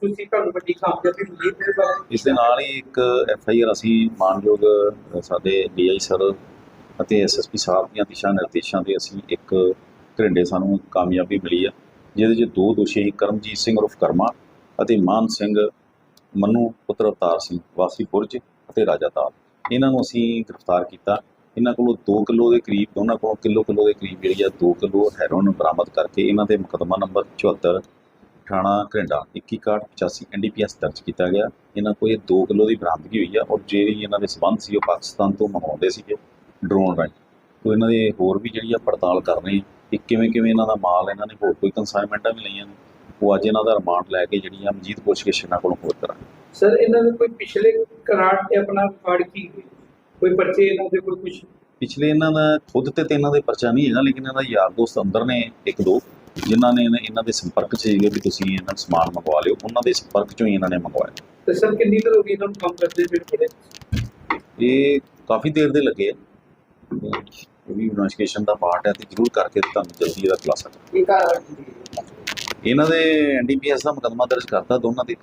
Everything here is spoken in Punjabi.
ਤੁਸੀਂ ਤੁਹਾਨੂੰ ਵੱਡੀ ਕਾਮਯਾਬੀ ਮਿਲੀ ਤੇ ਇਸ ਦੇ ਨਾਲ ਹੀ ਇੱਕ ਐਫ ਆਈ ਆਰ ਅਸੀਂ ਮਾਨਯੋਗ ਸਾਡੇ ਡੀ ਡੀਆਈ ਸਰ ਅਤੇ ਐਸ ਐਸ ਪੀ ਸਾਹਿਬ ਦੀਆਂ ਦਿਸ਼ਾ ਨਿਰਦੇਸ਼ਾਂ ਦੇ ਅਸੀਂ ਇੱਕ ਘਰਿੰਡੇ ਸਾਨੂੰ ਕਾਮਯਾਬੀ ਮਿਲੀ ਆ, ਜਿਹਦੇ 'ਚ ਦੋ ਦੋਸ਼ੀ ਕਰਮਜੀਤ ਸਿੰਘ ਉਰਫ ਕਰਮਾ ਅਤੇ ਮਾਨ ਸਿੰਘ ਮਨੂ ਪੁੱਤਰ ਅਵਤਾਰ ਸਿੰਘ ਵਾਸੀ ਪੁਰਜ ਅਤੇ ਰਾਜਾ ਤਾਲ। ਇਹਨਾਂ ਨੂੰ ਅਸੀਂ ਗ੍ਰਿਫਤਾਰ ਕੀਤਾ। ਇਹਨਾਂ ਕੋਲੋਂ 2 ਕਿਲੋ ਦੇ ਕਰੀਬ, ਦੋਨਾਂ ਕੋਲੋਂ ਕਿਲੋ ਕਿਲੋ ਦੇ ਕਰੀਬ ਜਿਹੜੀ ਆ 2 ਕਿਲੋ ਹੈਰੋਇਨ ਬਰਾਮਦ ਕਰਕੇ ਇਹਨਾਂ ਦੇ ਮੁਕੱਦਮਾ ਨੰਬਰ 74 ਥਾਣਾ ਘਰਿੰਡਾ 2185 ਐਨਡੀਪੀਐਸ ਦਰਜ ਕੀਤਾ ਗਿਆ। ਇਹਨਾਂ ਕੋਲ ਇਹ 2 ਕਿਲੋ ਦੀ ਬਰਾਮਦਗੀ ਹੋਈ ਆ ਔਰ ਜਿਹੜੀ ਇਹਨਾਂ ਦੇ ਸਬੰਧ ਸੀ ਉਹ ਪਾਕਿਸਤਾਨ ਤੋਂ ਮੰਗਵਾਉਂਦੇ ਸੀਗੇ ਡਰੋਨ ਰਾਹੀਂ। ਤੋਂ ਇਹਨਾਂ ਦੇ ਹੋਰ ਵੀ ਜਿਹੜੀ ਆ ਪੜਤਾਲ ਕਰ ਰਹੇ ਕਿ ਕਿਵੇਂ ਕਿਵੇਂ ਇਹਨਾਂ ਦਾ ਮਾਲ ਇਹਨਾਂ ਨੇ ਹੋਰ ਕੋਈ ਕੰਸਾਈਨਮੈਂਟਾਂ ਵੀ ਲਈਆਂ ਨੇ ਉਹ ਅੱਜ ਇਹਨਾਂ ਦਾ ਰਿਮਾਂਡ ਲੈ ਕੇ ਜਿਹੜੀ ਆ ਮਜੀਦ ਪੁੱਛਗਿੱਛ ਇਹਨਾਂ ਕੋਲੋਂ ਹੋਰ ਕਰਾਂਗੇ। ਸਰ ਇਹਨਾਂ ਦੇ ਕੋਈ ਪਿਛਲੇ ਕਰਾਰ ਤੇ ਆਪਣਾ ਰਿਕਾਰਡ ਕੀ? ਕੋਈ ਪਰਚੇ ਇਹਨਾਂ ਦੇ ਕੋਈ ਕੁਝ ਪਿਛਲੇ ਇਹਨਾਂ ਦਾ ਖੁਦ ਤੇ ਤੇ ਇਹਨਾਂ ਦੇ ਪਰਚਾ ਨਹੀਂ ਹੈਗਾ ਲੇਕਿਨ ਇਹਨਾਂ ਦਾ ਯਾਰ ਦੋਸਤ ਅੰਦਰ ਨੇ ਇੱਕ ਦੋ। ਜਿਨ੍ਹਾਂ ਨੇ ਇਹਨਾਂ- ਦੇ ਸੰਪਰਕ 'ਚ ਸੀਗੇ ਵੀ ਤੁਸੀਂ ਇਹਨਾਂ ਨੂੰ ਸਮਾਨ ਮੰਗਵਾ ਲਿਓ ਉਹਨਾਂ ਦੇ ਸੰਪਰਕ 'ਚੋਂ ਹੀ ਇਹਨਾਂ ਨੇ ਮੰਗਵਾਇਆ। ਤੇ ਸਰ ਕਿੰਨੀ ਦੇਰ ਹੋ ਗਈ ਇਹਨਾਂ ਨੂੰ ਕੰਮ ਕਰਦੇ ਫਿਰ ਬੜੇ ਇਹ ਕਾਫੀ ਦੇਰ ਦੇ ਲੱਗੇ ਆ। ਇਹ ਵੀ ਇਨਵੈਸਟੀਗੇਸ਼ਨ ਦਾ ਪਾਰਟ ਹੈ ਤੇ ਜ਼ਰੂਰ ਕਰਕੇ ਤੁਹਾਨੂੰ ਜਲਦੀ ਇਹਦਾ ਖੁਲਾਸਾ ਕਰਾਂਗੇ। ਇਹਨਾਂ ਦੇ ਐਨਡੀਪੀਐਸ ਦਾ ਮੁਕੱਦਮਾ ਦਰਜ ਕਰਤਾ ਦੋਨਾਂ ਦੇ